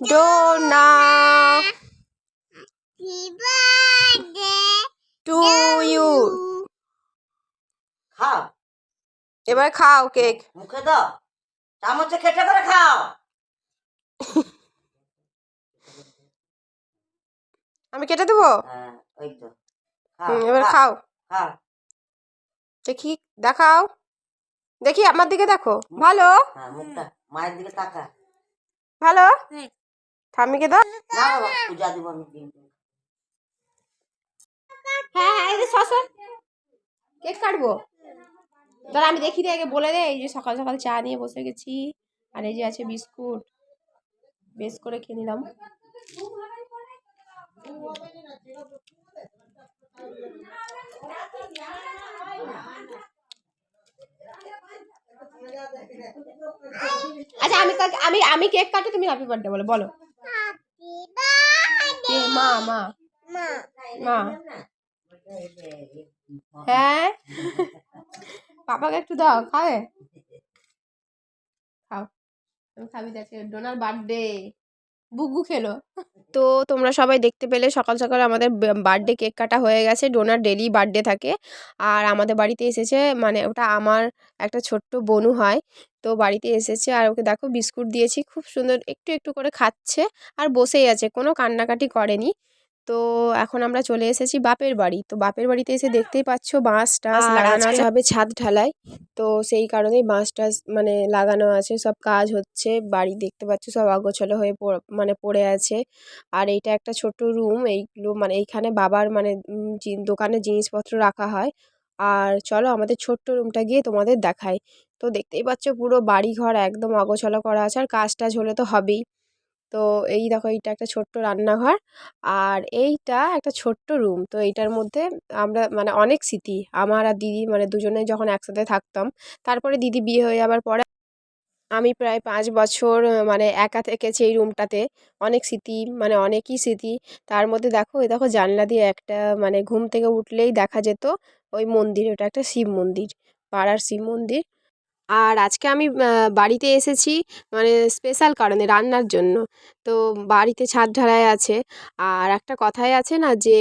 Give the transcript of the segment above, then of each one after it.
Dona Happy birthday to you খাও। এবার খাও কেক। মুখে দাও। চামচে খেটে করে খাও। আমি কেটে দেবো? হ্যাঁ এবার খাও, দেখি দেখাও। দেখি আমার দিকে দেখো। ভালো? হ্যাঁ মায়ের দিকে তাকা। ভালো। ঠাম্মিকে দাও। না বাবা পূজা দিব আমি দিন। হ্যাঁ হ্যাঁ এই যে সসন কেক কাটবো? দাঁড়া আমি দেখি রে আগে বলে দে। এই যে সকাল সকাল চা নিয়ে বসে গেছি। আর এই যে আছে বিস্কুট। বেশ করে খেয়ে নিলাম। আচ্ছা আমি কাকে- আমি আমি কেক কাটি তুমি হ্যাপি বার্থডে বলো বলো। মা মা মা মা হ্যাঁ? পাপাকে একটু দাও খাবে? খাও। আমি খাবি দেখে ডোনার বার্থডে। বুগু খেলো। তো তোমরা সবাই দেখতে পেলে সকাল সকাল আমাদের বার্থডে কেক কাটা হয়ে গেছে ডোনার ডেলি বার্থডে থাকে। আর আমাদের বাড়িতে এসেছে মানে ওটা আমার একটা ছোট্ট বনু হয়। তো বাড়িতে এসেছে আর ওকে দেখো বিস্কুট দিয়েছি খুব সুন্দর একটু একটু করে খাচ্ছে আর বসেই আছে কোনো কান্নাকাটি করেনি। তো এখন আমরা চলে এসেছি বাপের বাড়ি তো বাপের বাড়িতে এসে দেখতেই পাচ্ছ বাঁশ টাস লাগানো আছে। হবে ছাদ ঢালাই তো সেই কারণেই বাঁশ টাস মানে লাগানো আছে সব কাজ হচ্ছে বাড়ি দেখতে পাচ্ছ সব অগোছালো হয়ে মানে পড়ে আছে। আর এইটা একটা ছোট্ট রুম এইগুলো মানে এইখানে বাবার মানে দোকানে জিনিসপত্র রাখা হয়। আর চলো আমাদের ছোট্ট রুমটা গিয়ে তোমাদের দেখাই। তো দেখতেই পাচ্ছ পুরো বাড়ি ঘর একদম অগোছালো করা আছে, আর কাজ টাজ হলে তো হবেই। তো এই দেখো এইটা একটা ছোট্ট রান্নাঘর, আর এইটা একটা ছোট্ট রুম। তো এইটার মধ্যে আমরা মানে অনেক স্মৃতি, আমার আর দিদি মানে দুজনে যখন একসাথে থাকতাম, তারপরে দিদি বিয়ে হয়ে যাবার পরে আমি প্রায় পাঁচ বছর মানে একা থেকেছি এই রুমটাতে। অনেক স্মৃতি মানে অনেকই স্মৃতি। তার মধ্যে দেখো, এই দেখো জানলা দিয়ে একটা মানে ঘুম থেকে উঠলেই দেখা যেত ওই মন্দির, ওটা একটা শিব মন্দির, পাড়ার শিব মন্দির। আর আজকে আমি বাড়িতে এসেছি মানে স্পেশাল কারণে রান্নার জন্য। তো বাড়িতে ছাদ ঢালাই আছে। আর একটা কথাই আছে না যে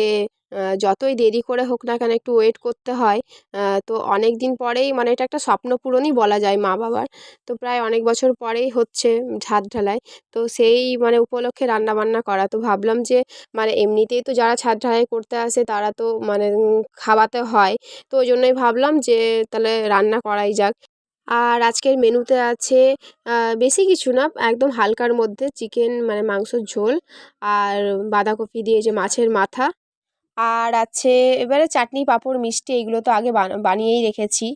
যতই দেরি করে হোক না কেন একটু ওয়েট করতে হয়। তো অনেক দিন পরেই মানে এটা একটা স্বপ্ন পূরণই বলা যায় মা বাবার। তো প্রায় অনেক বছর পরেই হচ্ছে ছাদ ঢালাই। তো সেই মানে উপলক্ষে রান্না বান্না করা। তো ভাবলাম যে মানে এমনিতেই তো যারা ছাদ ঢালাই করতে আসে, তারা তো মানে খাওয়াতে হয়। তো ওই জন্যই ভাবলাম যে, তাহলে রান্না করাই যাক। আর আজকের মেনুতে আছে বেশি কিছু না, একদম হালকার মধ্যে চিকেন মানে মাংসর ঝোল আর বাঁধাকপি দিয়ে যে মাছের মাথা। আর আছে এবারে চাটনি, পাঁপড়, মিষ্টি এইগুলো তো আগে বানিয়েই রেখেছি।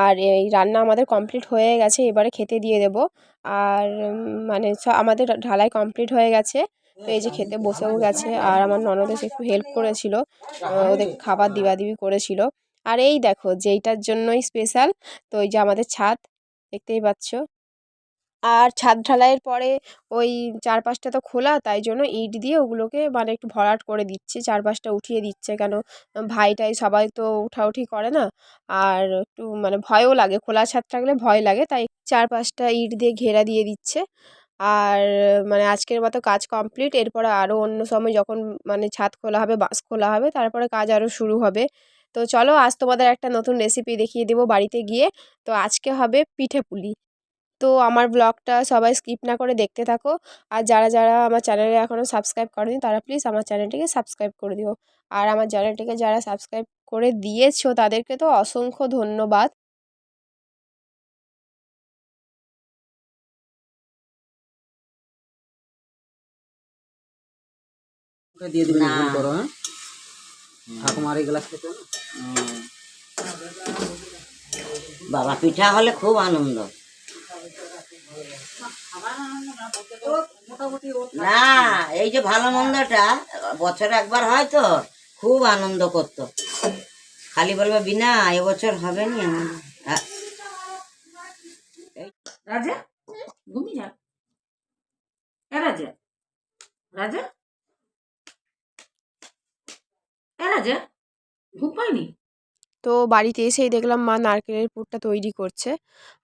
আর এই রান্না আমাদের কমপ্লিট হয়ে গেছে, এবারে খেতে দিয়ে দেব। আর মানে আমাদের ঢালাই কমপ্লিট হয়ে গেছে। এই যে খেতে বসেও গেছে, আর আমার ননদ একটু হেল্প করেছিল ওদের খাবার দিবাদিবি করেছিল। আর এই দেখো যেইটার জন্যই স্পেশাল তো ওই যে আমাদের ছাদ, দেখতেই পাচ্ছ। আর ছাদ ঢালাইয়ের পরে ওই চারপাশটা তো খোলা, তাই জন্য ইট দিয়ে ওগুলোকে মানে একটু ভরাট করে দিচ্ছে, চারপাশটা উঠিয়ে দিচ্ছে কেন? ভাইটাই সবাই তো উঠাউঠি করে না, আর একটু মানে ভয়ও লাগে, খোলা ছাদ থাকলে ভয় লাগে, তাই চারপাশটা ইট দিয়ে ঘেরা দিয়ে দিচ্ছে। আর মানে আজকের মতো কাজ কমপ্লিট এরপরে আরও অন্য সময় যখন মানে ছাদ খোলা হবে, বাঁশ খোলা হবে, তারপরে কাজ আরও শুরু হবে। তো চলো আজ তোমাদের একটা নতুন রেসিপি দেখিয়ে দেবো বাড়িতে গিয়ে। তো আজকে হবে পিঠে পুলি। তো আমার ব্লগটা সবাই স্কিপ না করে দেখতে থাকো। আর যারা যারা আমার চ্যানেলে এখনও সাবস্ক্রাইব করেনি তারা প্লিজ আমার চ্যানেলটিকে সাবস্ক্রাইব করে দিও। আর আমার চ্যানেলটিকে যারা সাবস্ক্রাইব করে দিয়েছ তাদেরকে তো অসংখ্য ধন্যবাদ। দিয়ে দিবি না। ভুল করো হ্যাঁ? ঠাকুমার এই গ্লাস খেতে বাবা পিঠা হলে খুব আনন্দ। না এই যে ভালো মন্দটা বছরে একবার হয় তো খুব আনন্দ করতো। খালি বলবে বিনা এবছর হবে নি আ- রাজা? ঘুমিয়ে যা রাজা? রাজা? পাইনি তো বাড়িতে এসেই দেখলাম মা নারকেলের পুরটা তৈরি করছে।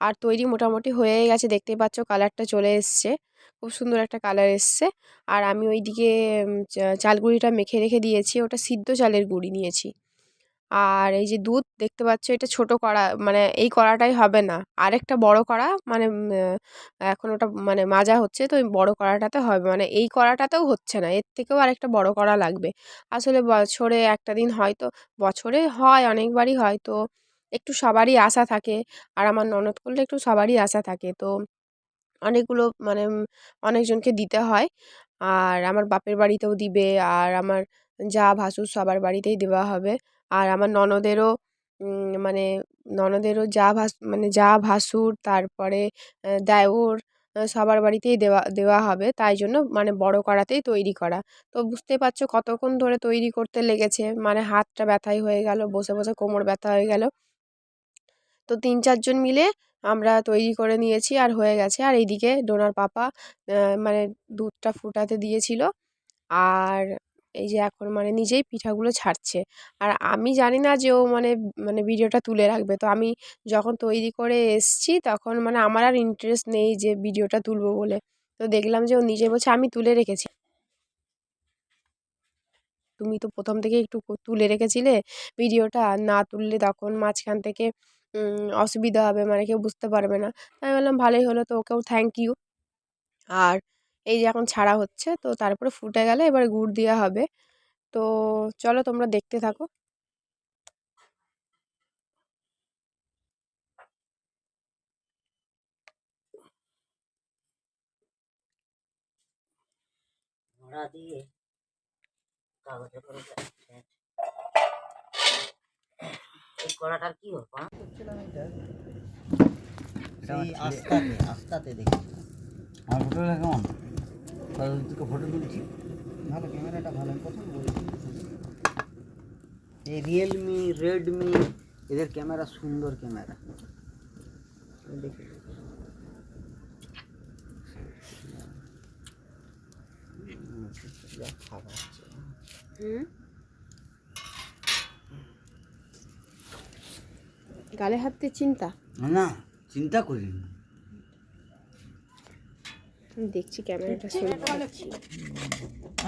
আর তৈরি মোটামুটি হয়ে গেছে দেখতে পাচ্ছ কালারটা চলে এসছে। খুব সুন্দর একটা কালার এসছে। আর আমি ওইদিকে চালগুড়িটা চাল গুঁড়িটা মেখে রেখে দিয়েছি, ওটা সিদ্ধ চালের গুঁড়ি নিয়েছি। আর এই যে দুধ দেখতে পাচ্ছ এটা ছোট কড়া মানে এই কড়াটাই হবে না। আরেকটা বড় কড়া মানে এখন ওটা মানে মাজা হচ্ছে, তো ওই বড় কড়াটাতে হবে। মানে এই কড়াটাতেও হচ্ছে না, এর থেকেও আরেকটা বড় কড়া লাগবে। আসলে বছরে একটা দিন হয়তো বছরে হয়, অনেকবারই হয় তো, একটু সবারই আশা থাকে। আর আমার ননদ করলে একটু সবারই আশা থাকে। তো অনেকগুলো মানে অনেকজনকে দিতে হয়। আর আমার বাপের বাড়িতেও দিবে, আর আমার যা ভাসুর সবার বাড়িতেই দেওয়া হবে। আর আমার ননদেরও মানে ননদেরও যা ভাস মানে যা ভাসুর তারপরে দেওর সবার বাড়িতেই দেওয়া দেওয়া হবে। তাই জন্য মানে বড় কড়াতেই তৈরি করা। তো বুঝতে পারছ কতক্ষণ ধরে তৈরি করতে লেগেছে। মানে হাতটা ব্যথাই হয়ে গেল, বসে বসে কোমর ব্যথা হয়ে গেল। তো তিন চারজন মিলে আমরা তৈরি করে নিয়েছি আর হয়ে গেছে। আর এইদিকে ডোনার পাপা মানে দুধটা ফুটাতে দিয়েছিল। আর এই যে এখন মানে নিজেই পিঠাগুলো ছাড়ছে। আর আমি জানি না যে ও মানে মানে ভিডিওটা তুলে রাখবে। তো আমি যখন তৈরি করে এসছি তখন মানে আমার আর ইন্টারেস্ট নেই যে ভিডিওটা তুলবো বলে। তো দেখলাম যে ও নিজে বলছে, আমি তুলে রেখেছি। তুমি তো প্রথম থেকে একটু তুলে রেখেছিলে ভিডিওটা। না তুললে তখন মাঝখান থেকে অসুবিধা হবে মানে কেউ বুঝতে পারবে না। আমি বললাম, ভালোই হলো তো, ওকেও থ্যাংক ইউ আর এই যে এখন ছাড়া হচ্ছে তো তারপরে ফুটে গেলে এবার গুড় দেওয়া হবে। তো চলো তোমরা দেখতে থাকো। দিয়ে কাগজে করে এই কড়াটার কি? সেই আস্তাতে আস্তাতে দেখি। আমার ফটোটা কেমন? কতদিন থেকে ফটো তুলছি। ভালো ক্যামেরাটা ভালো আমি প্রথম বলছি। এই রিয়েলমি রেডমি এদের ক্যামেরা সুন্দর ক্যামেরা। দেখি খাবার হুম? গালে হাত দিয়ে চিন্তা? না চিন্তা করিনি। আমি দেখছি ক্যামেরাটা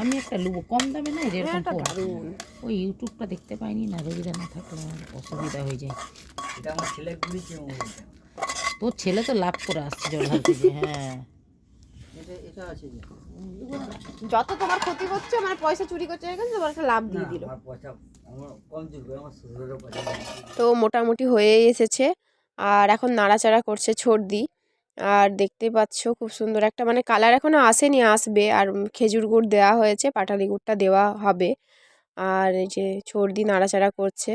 আমি একটা লুবো। কম দামে না এরকম ফোন দারুণ। ওই ইউটিউবটা দেখতে পাইনি না রবিদা না থাকলে আমার অসুবিধা হয়ে যায়। এটা আমার ছেলে তোর ছেলে তো লাভ করে আসছে জলহার থেকে হ্যাঁ। এটা এটা আছে যত তোমার ক্ষতি করছে মানে পয়সা চুরি করছে এখানে তোমার একটা লাভ দিয়ে দিল। আমার পয়সা কম চলবে আমার শ্বশুরেরও পয়সা। তো মোটামুটি হয়েই এসেছে আর এখন নাড়াচাড়া করছে ছর্দি। আর দেখতে পাচ্ছ খুব সুন্দর একটা মানে কালার এখনও আসেনি, আসবে। আর খেজুর গুড় দেওয়া হয়েছে, পাটালি গুড়টা দেওয়া হবে। আর এই যে ছর্দি নাড়াচাড়া করছে।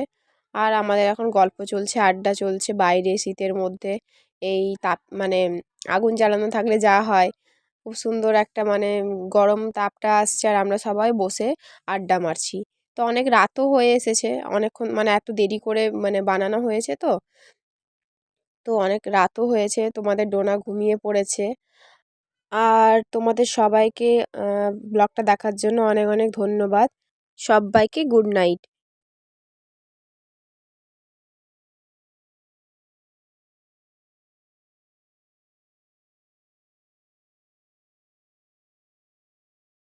আর আমাদের এখন গল্প চলছে, আড্ডা চলছে বাইরে শীতের মধ্যে। এই তাপ মানে আগুন জ্বালানো থাকলে যা হয়। খুব সুন্দর একটা মানে গরম তাপটা আসছে আর আমরা সবাই বসে আড্ডা মারছি। তো অনেক রাতও হয়ে এসেছে, অনেকক্ষণ মানে এত দেরি করে মানে বানানো হয়েছে তো। তো অনেক রাতও হয়েছে, তোমাদের ডোনা ঘুমিয়ে পড়েছে। আর তোমাদের সবাইকে ব্লগটা দেখার জন্য অনেক অনেক ধন্যবাদ। সবাইকে গুড নাইট।